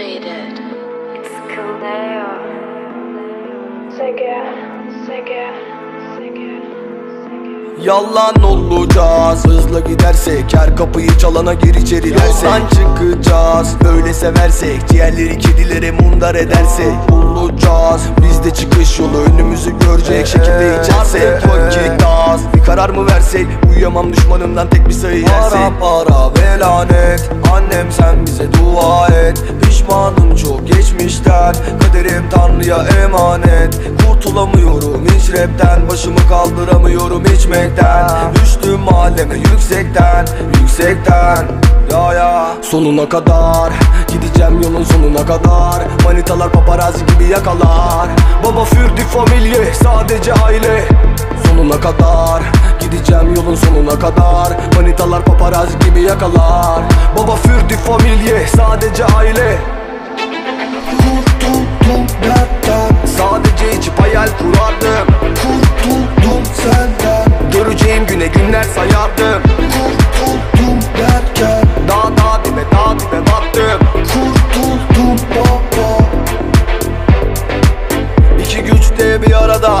illuminated. It's Kaldea. Yalan olacağız. Hızla gidersek her kapıyı çalana gir içeri Yoldan çıkacağız. Böyle seversek ciğerleri kedilere mundar edersek. Bulacağız bizde çıkış yolu önümüzü görecek şekilde ee, içersek. Vakit karar mı versek? Uyuyamam düşmanımdan tek bir sayı yersek Para para ve lanet. Annem sen bize dua et. Pişmanım çok geçmişten. Kaderim Tanrı'ya emanet. Kurtulamıyorum hiç rapten. Başımı kaldıramıyorum içmekten. Düştüm mahalleme yüksekten Yüksekten. Ya ya. Sonuna kadar Gideceğim yolun sonuna kadar. Manitalar paparazzi gibi yakalar. Baba fürdi familye sadece aile Sonuna kadar. Gideceğim yolun sonuna kadar. Manitalar paparazzi gibi yakalar. Baba fürdi familye sadece aile. Kurtuldum dertten Sadece içip hayal kurardım. Kurtuldum senden. Göreceğim güne günler sayardım. Kurtuldum derken. Dağ dağ dibe dağ dibe battım Kurtuldum baba. İki güç de bir arada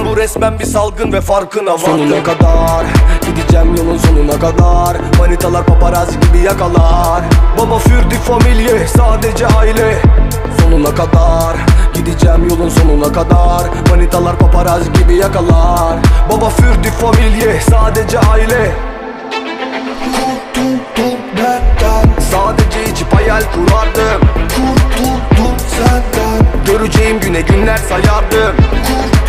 Bu resmen bir salgın ve farkına vardım. Sonuna kadar gideceğim yolun sonuna kadar. Manitalar paparazzi gibi yakalar. Baba fürdi familye sadece aile. Sonuna kadar Gideceğim yolun sonuna kadar. Manitalar paparazzi gibi yakalar. Baba fürdi familye sadece aile. Kurtuldum benden Sadece içip hayal kurardım. Kurtuldum senden. Göreceğim güne günler sayardım. Kurtuldum